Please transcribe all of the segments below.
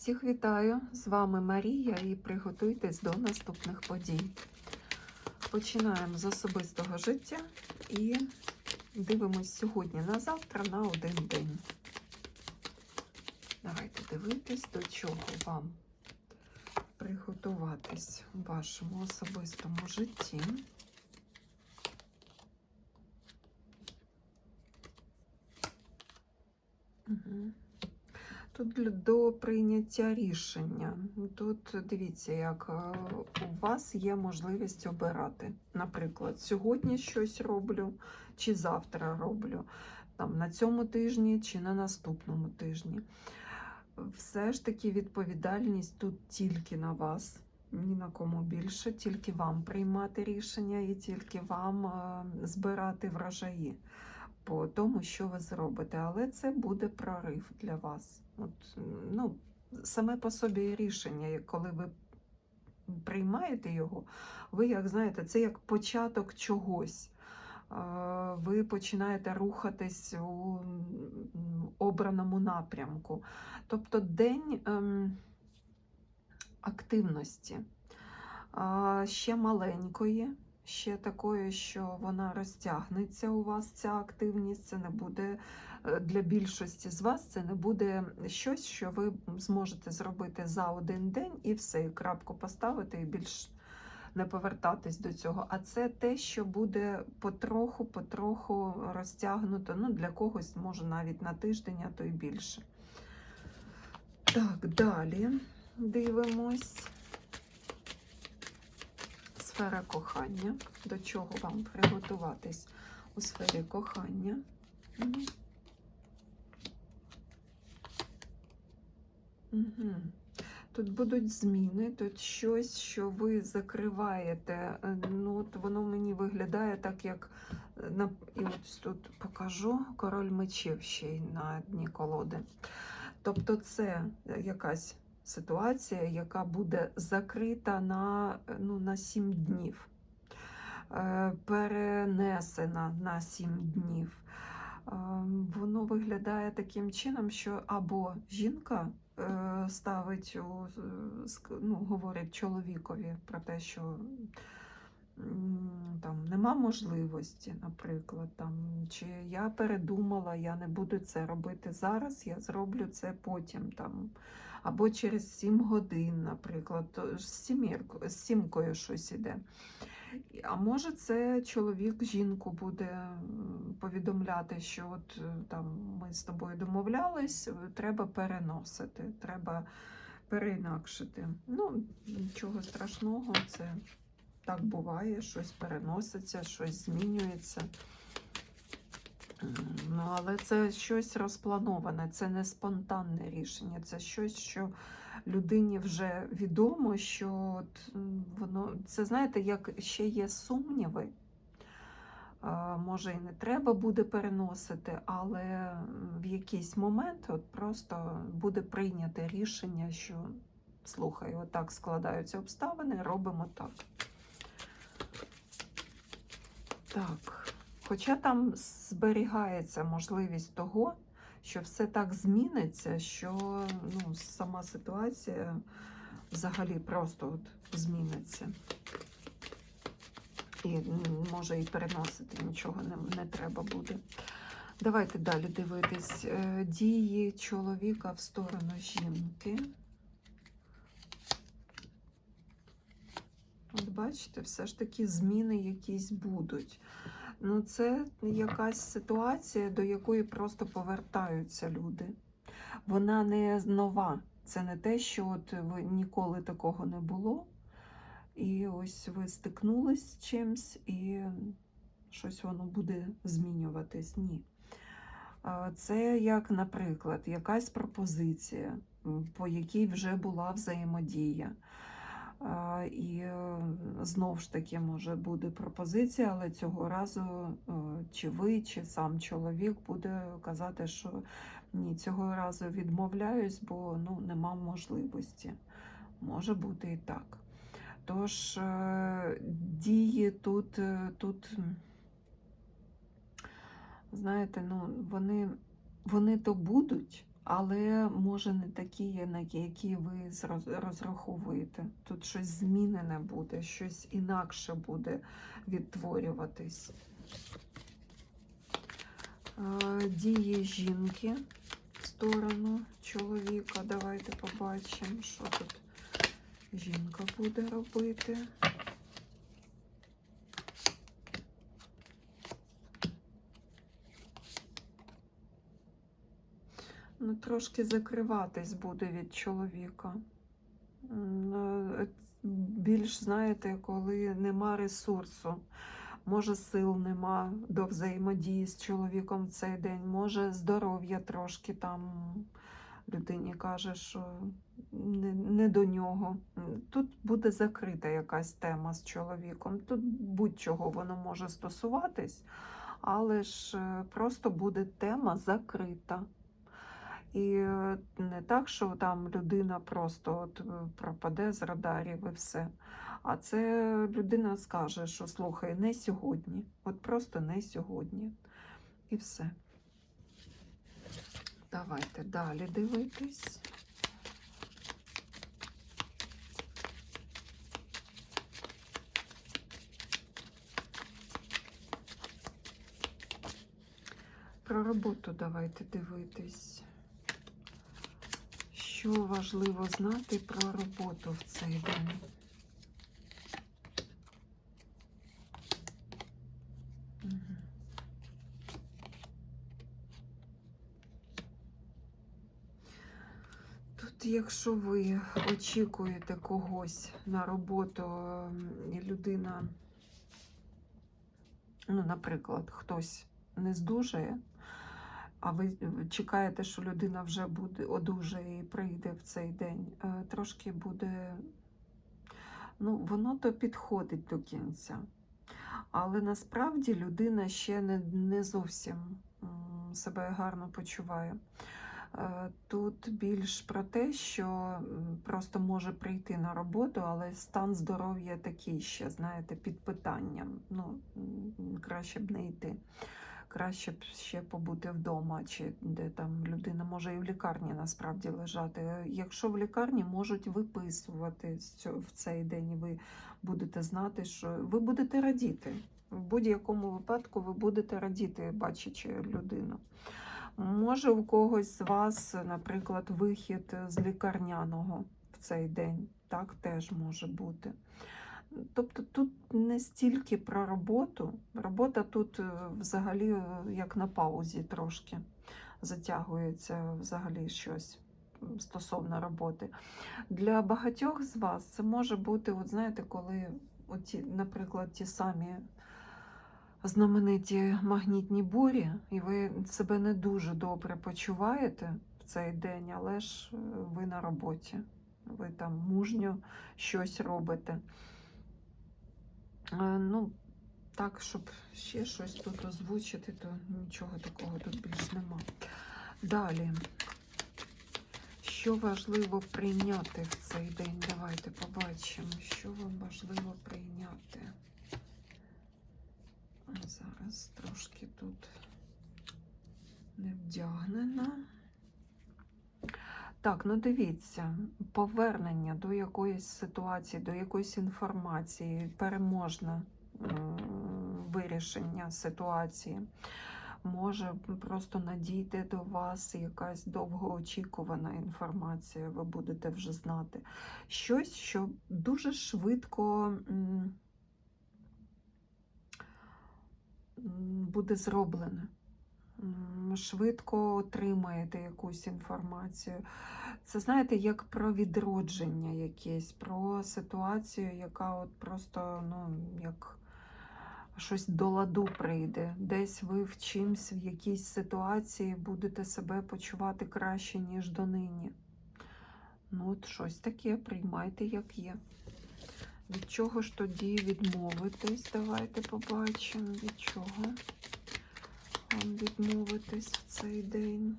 Всіх вітаю! З вами Марія і приготуйтесь до наступних подій. Починаємо з особистого життя і дивимось сьогодні на завтра на один день. Давайте дивитись, до чого вам приготуватись у вашому особистому житті. Угу. Тут до прийняття рішення. Тут дивіться, як е, у вас є можливість обирати. Наприклад, сьогодні щось роблю, чи завтра роблю, там, на цьому тижні чи на наступному тижні. Все ж таки відповідальність тут тільки на вас, ні на кому більше, тільки вам приймати рішення і тільки вам е, збирати врожаї по тому, що ви зробите, але це буде прорив для вас. От, ну, саме по собі рішення, коли ви приймаєте його, ви, як знаєте, це як початок чогось. Ви починаєте рухатись у обраному напрямку. Тобто день ем, активності, ще маленької, ще такої, що вона розтягнеться у вас, ця активність. Це не буде е, для більшості з вас, це не буде щось, що ви зможете зробити за один день і все, і крапку поставити, і більш не повертатись до цього. А це те, що буде потроху, потроху розтягнуто. Ну, для когось може навіть на тиждень, а то й більше. Так, далі дивимось. Сфера кохання. До чого вам приготуватись у сфері кохання? Угу. Тут будуть зміни, тут щось, що ви закриваєте. Е, Ну, от воно мені виглядає так, як е, і от тут покажу король мечів ще й на дні колоди. Тобто, це якась ситуація, яка буде закрита на, ну, на 7 днів, е, перенесена на 7 днів. Е, Воно виглядає таким чином, що або жінка е, ставить ну, говорить чоловікові про те, що там нема можливості, наприклад, там, чи я передумала, я не буду це робити зараз, я зроблю це потім. Там, або через 7 годин, наприклад, то з сімкою щось іде. А може, це чоловік жінку буде повідомляти, що от е, там ми з тобою домовлялись, е, треба переносити, треба переінакшити. Ну, нічого страшного, це так буває, щось переноситься, щось змінюється. Ну, але це щось розплановане, це не спонтанне рішення, це щось, що людині вже відомо, що воно це знаєте, як ще є сумніви. Може, і не треба буде переносити, але в якийсь момент от просто буде прийняте рішення, що слухай, отак складаються обставини, робимо так. Так, хоча там зберігається можливість того, що все так зміниться, що ну, сама ситуація взагалі просто от зміниться. І може і переносити нічого не, не треба буде. Давайте далі дивитись. Е, Дії чоловіка в сторону жінки. От бачите, все ж таки зміни якісь будуть. Ну, це якась ситуація, до якої просто повертаються люди. Вона не нова. Це не те, що от ви ніколи такого не було. І ось ви стикнулись з чимсь, і щось воно буде змінюватись. Ні. Це як, наприклад, якась пропозиція, по якій вже була взаємодія. І е, знов ж таки може буде пропозиція, але цього разу е, чи ви, чи сам чоловік буде казати, що ні, цього разу відмовляюсь, бо ну, нема можливості. Може бути і так. Тож е, дії тут, е, тут, знаєте, ну, вони, вони то будуть, але може не такі, на які ви розраховуєте. Тут щось змінене буде, щось інакше буде відтворюватись. Дії жінки в сторону чоловіка. Давайте побачимо, що тут жінка буде робити. Ну, трошки закриватись буде від чоловіка. Е, Більш, знаєте, коли нема ресурсу, може сил нема до взаємодії з чоловіком в цей день, може здоров'я трошки там людині каже, що не, не до нього. Тут буде закрита якась тема з чоловіком. Тут будь-чого воно може стосуватись, але ж е, просто буде тема закрита. І е, не так, що там людина просто от е, пропаде з радарів і все. А це людина скаже, що слухай, не сьогодні. От просто не сьогодні. І все. Давайте далі дивитись. Про роботу давайте дивитись. Що важливо знати про роботу в цей день? Тут, якщо ви очікуєте когось на роботу, ем, людина, ну, наприклад, хтось не здужає, а ви чекаєте, що людина вже буде одужає і прийде в цей день, е, трошки буде, ну, воно то підходить до кінця. Але насправді людина ще не, не зовсім себе гарно почуває. Е, Тут більш про те, що просто може прийти на роботу, але стан здоров'я такий ще, знаєте, під питанням. Ну, краще б не йти. Краще б ще побути вдома, чи де там людина може і в лікарні насправді лежати. Якщо в лікарні можуть виписувати в цей день, ви будете знати, що ви будете радіти. В будь-якому випадку ви будете радіти, бачачи людину. Може, у когось з вас, наприклад, вихід з лікарняного в цей день. Так теж може бути. Тобто тут не стільки про роботу. Робота тут е, взагалі е, як на паузі трошки затягується взагалі щось стосовно роботи. Для багатьох з вас це може бути, от знаєте, коли, оті, наприклад, ті самі знамениті магнітні бурі, і ви себе не дуже добре почуваєте в цей день, але ж е, ви на роботі, ви там мужньо щось робите. Е, Ну, так, щоб ще щось тут озвучити, то нічого такого тут більш нема. Далі. Що важливо прийняти в цей день? Давайте побачимо, що вам важливо прийняти. Зараз трошки тут не вдягнена. Так, ну дивіться, повернення до якоїсь ситуації, до якоїсь інформації, переможне вирішення ситуації. Може просто надійти до вас якась довгоочікувана інформація, ви будете вже знати. Щось, що дуже швидко буде зроблене. Швидко отримаєте якусь інформацію. Це знаєте, як про відродження якесь, про ситуацію, яка от просто, ну, як щось до ладу прийде. Десь ви в чимсь, в якійсь ситуації будете себе почувати краще, ніж донині. Ну, от щось таке, приймайте, як є. Від чого ж тоді відмовитись? Давайте побачимо, від чого вам відмовитись в цей день.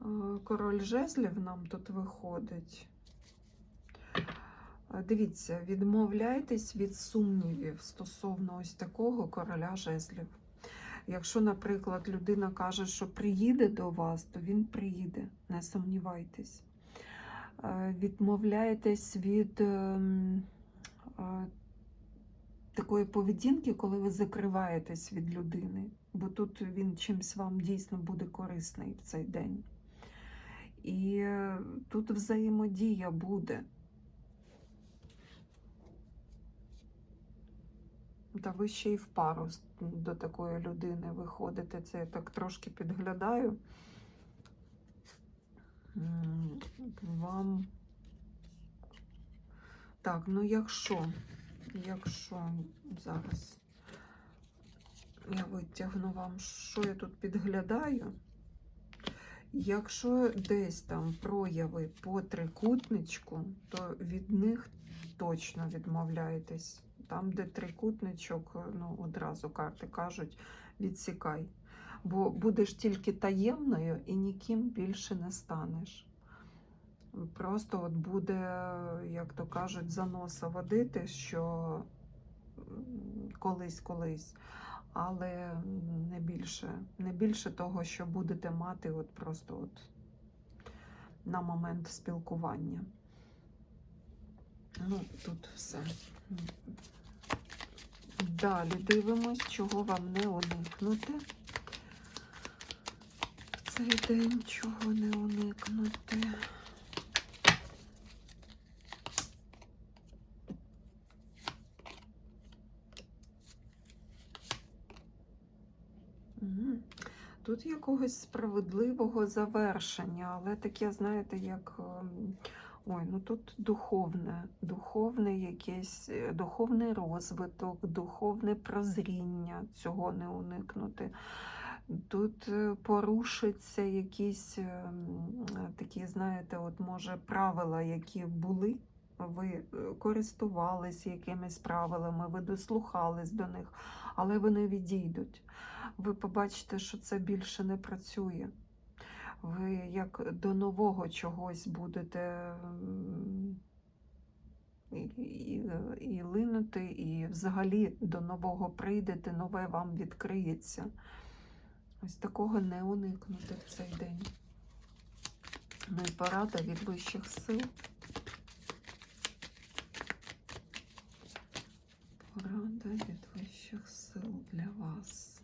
Е, Король жезлів нам тут виходить. Е, Дивіться, відмовляйтесь від сумнівів стосовно ось такого короля жезлів. Якщо, наприклад, людина каже, що приїде до вас, то він приїде, не сумнівайтесь. Е, Відмовляйтесь від ем, е, такої поведінки, коли ви закриваєтесь від людини, бо тут він чимсь вам дійсно буде корисний в цей день. І е, тут взаємодія буде. Та ви ще й в пару до такої людини виходите. Це я так трошки підглядаю. Вам. Так, ну якщо, якщо зараз я витягну вам, що я тут підглядаю. Якщо десь там прояви по трикутничку, то від них точно відмовляєтесь. Там, де трикутничок, ну одразу карти кажуть, відсікай. Бо будеш тільки таємною і ніким більше не станеш. Просто от буде, як то кажуть, заноса водити, що колись-колись, але не більше, не більше того, що будете мати от просто от на момент спілкування. Ну, тут все. Далі дивимось, чого вам не уникнути. Цей день чого не уникнути. Тут якогось справедливого завершення, але таке, знаєте, як. ем, Ой, ну тут духовне, духовне якесь, е, духовний розвиток, духовне прозріння, цього не уникнути. Тут е, порушаться якісь ем, е, такі, знаєте, от може правила, які були, ви е, користувались якимись правилами, ви дослухались до них, але вони відійдуть. Ви побачите, що це більше не працює. Ви як до нового чогось будете і, і, і линути, і взагалі до нового прийдете, нове вам відкриється. Ось такого не уникнути в цей день. Ну і порада від вищих сил. Порада від вищих сил для вас.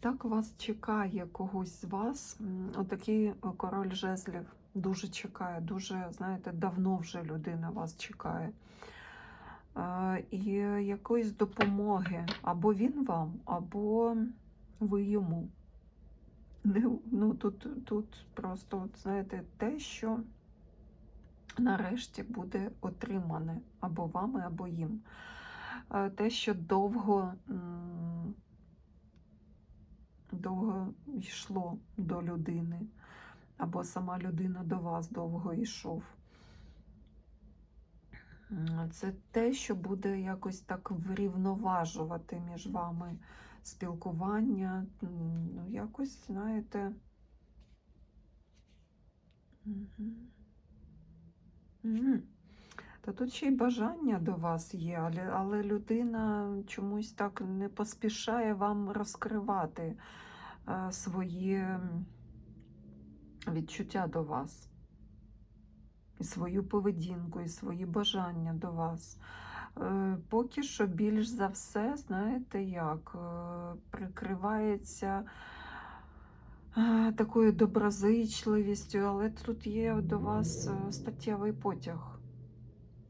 Так вас чекає когось з вас. Отакий е, король жезлів дуже чекає, дуже, знаєте, давно вже людина вас чекає. Е, І якоїсь допомоги або він вам, або ви йому. Ну, тут, тут просто, от, знаєте, те, що нарешті буде отримане або вами, або їм. Е, Те, що довго. довго йшло до людини, або сама людина до вас довго йшов. Це те, що буде якось так врівноважувати між вами спілкування. Ну, якось, знаєте. Та тут ще й бажання до вас є, але, але людина чомусь так не поспішає вам розкривати е, свої відчуття до вас, і свою поведінку, і свої бажання до вас. Е, Поки що більш за все, знаєте як, е, прикривається е, такою доброзичливістю, але тут є до вас статтєвий потяг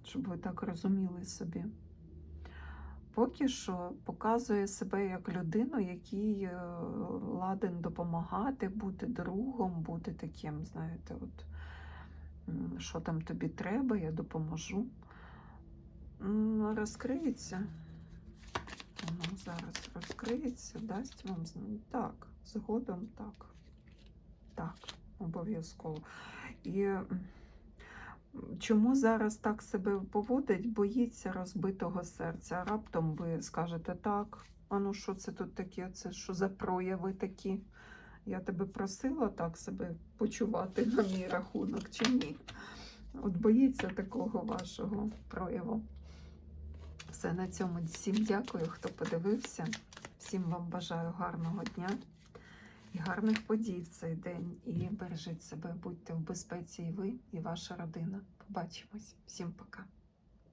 щоб ви так розуміли собі. Поки що показує себе як людину, який е, ладен допомагати, бути другом, бути таким, знаєте, от, що там тобі треба, я допоможу. Розкриється. Воно зараз розкриється, дасть вам так, згодом так. Так, обов'язково. І Чому зараз так себе поводить, боїться розбитого серця. Раптом ви скажете так, А ну що це тут таке? Це що за прояви такі? Я тебе просила так себе почувати на мій рахунок чи ні? От боїться такого вашого прояву. Все на цьому. Всім дякую, хто подивився. Всім вам бажаю гарного дня і гарних подій в цей день. І бережіть себе, будьте в безпеці і ви, і ваша родина. Побачимось. Всім пока.